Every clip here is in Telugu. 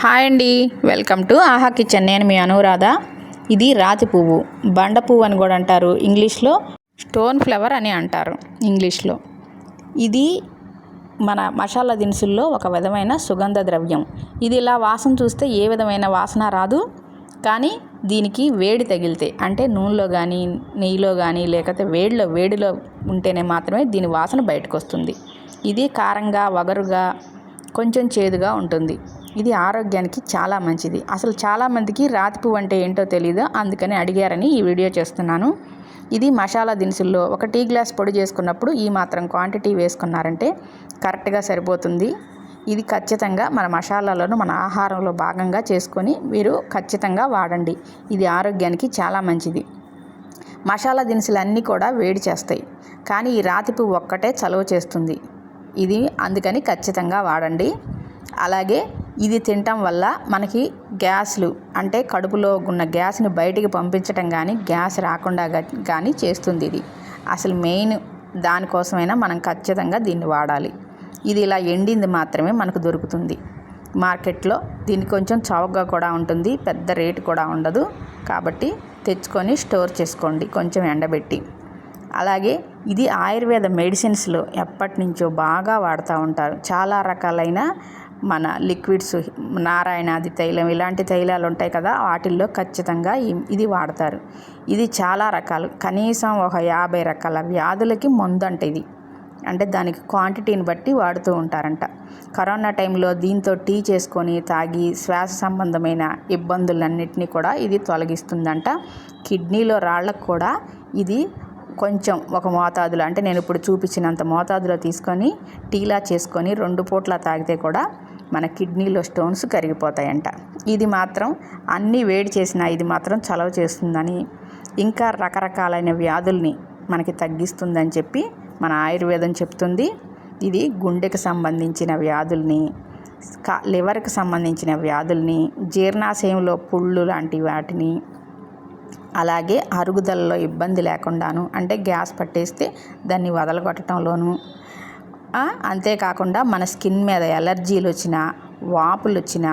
హాయ్ అండి. Welcome to Aha kitchen. నేను మీ అనురాధ. ఇది రాతి పువ్వు. బండ పువ్వు అని కూడా అంటారు. ఇంగ్లీష్లో స్టోన్ ఫ్లవర్ అని అంటారు. ఇంగ్లీష్లో. ఇది మన మసాలా దినుసుల్లో ఒక విధమైన సుగంధ ద్రవ్యం. ఇది ఇలా వాసన చూస్తే ఏ విధమైన వాసన రాదు. కానీ దీనికి వేడి తగిలితే అంటే నూనెలో కానీ నెయ్యిలో కానీ లేకపోతే వేడిలో వేడిలో ఉంటేనే మాత్రమే దీని వాసన బయటకు వస్తుంది ఇది కారంగా వగరుగా కొంచెం చేదుగా ఉంటుంది. ఇది ఆరోగ్యానికి చాలా మంచిది. అసలు చాలామందికి రాతి పువ్వు అంటే ఏంటో తెలియదు అందుకని అడిగారని ఈ వీడియో చేస్తున్నాను. ఇది మసాలా దినుసుల్లో ఒక టీ గ్లాస్ పొడి చేసుకున్నప్పుడు ఈ మాత్రం క్వాంటిటీ వేసుకున్నారంటే కరెక్ట్గా సరిపోతుంది. ఇది ఖచ్చితంగా మన మసాలాలను మన ఆహారంలో భాగంగా చేసుకొని మీరు ఖచ్చితంగా వాడండి. ఇది ఆరోగ్యానికి చాలా మంచిది. మసాలా దినుసులు అన్నీ కూడా వేడి చేస్తాయి. కానీ ఈ రాతి పువ్వు ఒక్కటే చలువ చేస్తుంది. ఇది అందుకని ఖచ్చితంగా వాడండి. అలాగే ఇది తినటం వల్ల మనకి గ్యాస్లు అంటే కడుపులో ఉన్న గ్యాస్ని బయటికి పంపించటం కానీ గ్యాస్ రాకుండా కానీ చేస్తుంది ఇది. అసలు మెయిన్ దానికోసమైనా మనం ఖచ్చితంగా దీన్ని వాడాలి. ఇది ఇలా ఎండింది మాత్రమే మనకు దొరుకుతుంది. మార్కెట్లో దీనికి కొంచెం చౌకగా కూడా ఉంటుంది పెద్ద రేటు కూడా ఉండదు. కాబట్టి తెచ్చుకొని స్టోర్ చేసుకోండి కొంచెం ఎండబెట్టి. అలాగే ఇది ఆయుర్వేద మెడిసిన్స్లో ఎప్పటి నుంచో బాగా వాడుతూ ఉంటారు. చాలా రకాలైన మన లిక్విడ్స్ నారాయణాది తైలం ఇలాంటి తైలాలు ఉంటాయి కదా వాటిల్లో ఖచ్చితంగా ఇది వాడతారు. ఇది చాలా రకాలు. కనీసం ఒక యాభై రకాల వ్యాధులకి మందంట ఇది. అంటే దానికి క్వాంటిటీని బట్టి వాడుతూ ఉంటారంట. కరోనా టైంలో దీంతో టీ చేసుకొని తాగి శ్వాస సంబంధమైన ఇబ్బందులన్నింటినీ కూడా ఇది తొలగిస్తుందంట. కిడ్నీలో రాళ్ళకు కూడా ఇది కొంచెం ఒక మోతాదులో అంటే నేను ఇప్పుడు చూపించినంత మోతాదులో తీసుకొని టీలా చేసుకొని రెండు పూట్ల తాగితే కూడా మన కిడ్నీలో స్టోన్స్ కరిగిపోతాయంట. ఇది మాత్రం అన్నీ వేడి చేసిన ఇది మాత్రం చలవ చేస్తుందని ఇంకా రకరకాలైన వ్యాధుల్ని మనకి తగ్గిస్తుందని చెప్పి మన ఆయుర్వేదం చెప్తుంది. ఇది గుండెకు సంబంధించిన వ్యాధుల్ని లివర్కి సంబంధించిన వ్యాధుల్ని జీర్ణాశయంలో పుళ్ళు లాంటి వాటిని అలాగే అరుగుదలలో ఇబ్బంది లేకుండాను అంటే గ్యాస్ పట్టేస్తే దాన్ని వదలగొట్టడంలోను అంతేకాకుండా మన స్కిన్ మీద ఎలర్జీలు వచ్చిన వాపులు వచ్చినా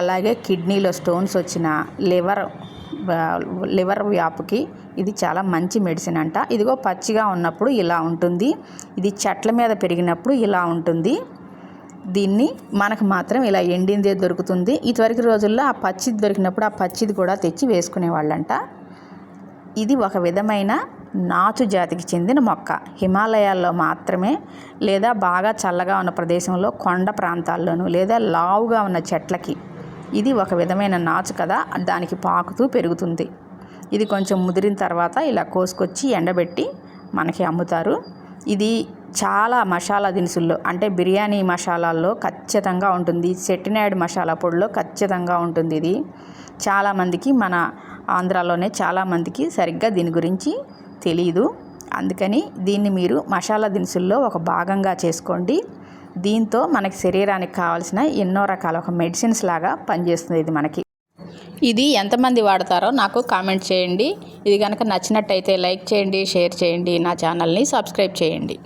అలాగే కిడ్నీలో స్టోన్స్ వచ్చినా లివర్ లివర్ వ్యాపుకి ఇది చాలా మంచి మెడిసిన్ అంట. ఇదిగో పచ్చిగా ఉన్నప్పుడు ఇలా ఉంటుంది. ఇది చెట్ల మీద పెరిగినప్పుడు ఇలా ఉంటుంది. దీన్ని మనకు మాత్రం ఇలా ఎండిందే దొరుకుతుంది. ఇదివరకు రోజుల్లో ఆ పచ్చిది దొరికినప్పుడు ఆ పచ్చిది కూడా తెచ్చి వేసుకునేవాళ్ళంట ఇది ఒక విధమైన నాచు జాతికి చెందిన మొక్క. హిమాలయాల్లో మాత్రమే లేదా బాగా చల్లగా ఉన్న ప్రదేశంలో కొండ ప్రాంతాల్లోనూ లేదా లావుగా ఉన్న చెట్లకి ఇది ఒక విధమైన నాచు కదా. దానికి పాకుతూ పెరుగుతుంది. ఇది కొంచెం ముదిరిన తర్వాత ఇలా కోసుకొచ్చి ఎండబెట్టి మనకి అమ్ముతారు. ఇది చాలా మసాలా దినుసుల్లో అంటే బిర్యానీ మసాలాల్లో ఖచ్చితంగా ఉంటుంది. సెట్టినాయుడు మసాలా పొడిలో ఖచ్చితంగా ఉంటుంది ఇది. చాలామందికి మన ఆంధ్రాలోనే చాలామందికి సరిగ్గా దీని గురించి తెలియదు అందుకని దీన్ని మీరు మసాలా దినుసుల్లో ఒక భాగంగా చేసుకోండి. దీంతో మనకి శరీరానికి కావాల్సిన ఎన్నో రకాల ఒక మెడిసిన్స్ లాగా పనిచేస్తుంది ఇది మనకి. ఇది ఎంతమంది వాడతారో నాకు కామెంట్ చేయండి. ఇది కనుక నచ్చినట్టయితే లైక్ చేయండి షేర్ చేయండి నా ఛానల్ని సబ్స్క్రైబ్ చేయండి.